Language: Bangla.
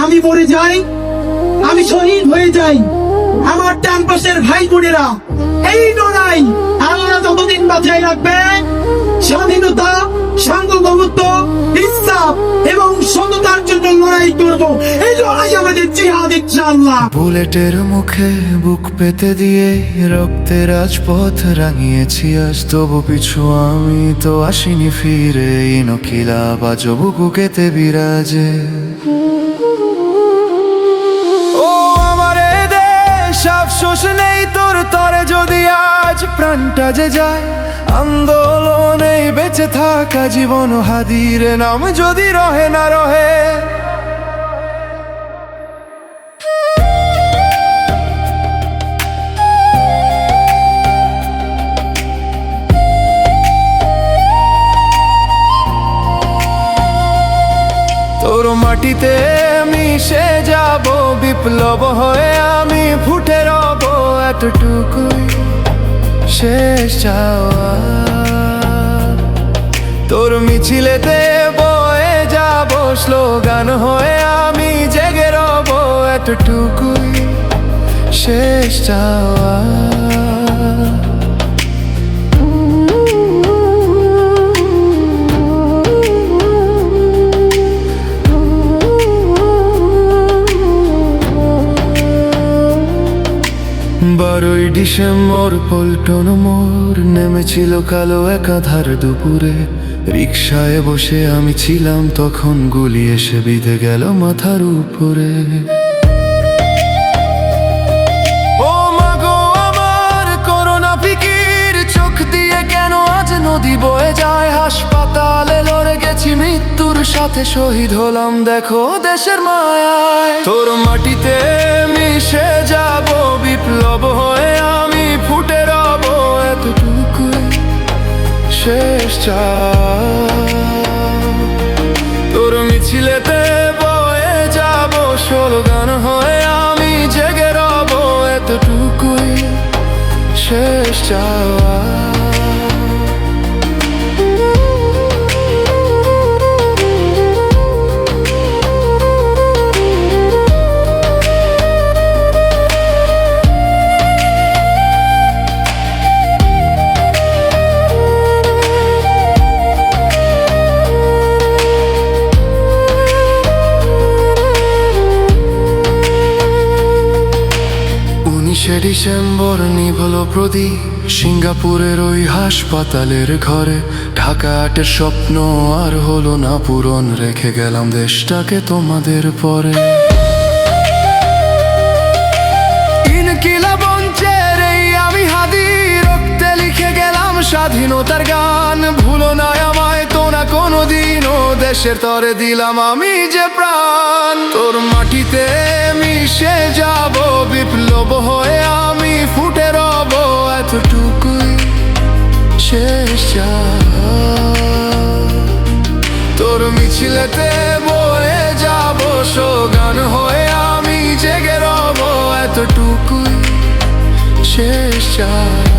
আমি মরে যাই, আমি শহীদ হয়ে যাই। আমার ডান পাশের ভাই বোনেরা, এই লড়াই আল্লাহ যতদিন বাঁচাই রাখবে, স্বাধীনতা, সার্বভৌমত্ব, ইনসাফ এবং সততার জন্য লড়াই করব। বুলেটের মুখে বুক পেতে দিয়ে রক্তের রাজপথ রাঙিয়েছি আজ তবু পিছু আমি তো আসিনি ফিরে। ইনকিলা বাজো বুকুকেতে বিরাজে। ও আমার নেই তোর তরে যদি আজ প্রাণটা যে যায় আন্দোলনে বেঁচে থাকা জীবন হাদির নাম যদি রহে না রহে। তোর মাটিতে মিশে যাব বিপ্লব হয়ে আমি ফুটে রব এতটুকুই শেষ চাওয়া। তোর মিছিলেতে বয়ে যাব, স্লোগান হয়ে আমি জেগে রব এতটুকুই শেষ চাওয়া। বারোই ডিসেম্বর পল্টন মোর নেমেছিল কালো একাধার দুপুরে। রিক্সায় বসে আমি ছিলাম, তখন গুলি এসে বিঁধে গেল মাথার উপরে। গেছি মৃত্যুর সাথে শহীদ হলাম, দেখো দেশের মায়ায়। তোর মাটিতে মিশে যাব, বিপ্লব হয়ে আমি ফুটে রব এতটুকুই শেষ তোর মিছিলেতে বয়ে যাব, স্লোগান হয়ে আমি জেগে রব, এতটুকুই শেষ চাওয়া উনিশে ডিসেম্বর নিভল প্রদীপ। সিঙ্গাপুরের ওই হাসপাতালের ঘরে ঢাকা আটের স্বপ্ন আর হলো না পূরণ। রেখে গেলাম দেশটাকে তোমাদের পরে। স্বাধীনতার গান। ভুলো না আমায় তো না কোনোদিনও দেশের তরে দিলাম আমি যে প্রাণ। তোর মাটিতে মিশে যাব বিপ্লব তোর মিছিলেতে বয়ে যাব সোগান হয়ে আমি জেগে রব এতটুকুই শেষ চাই।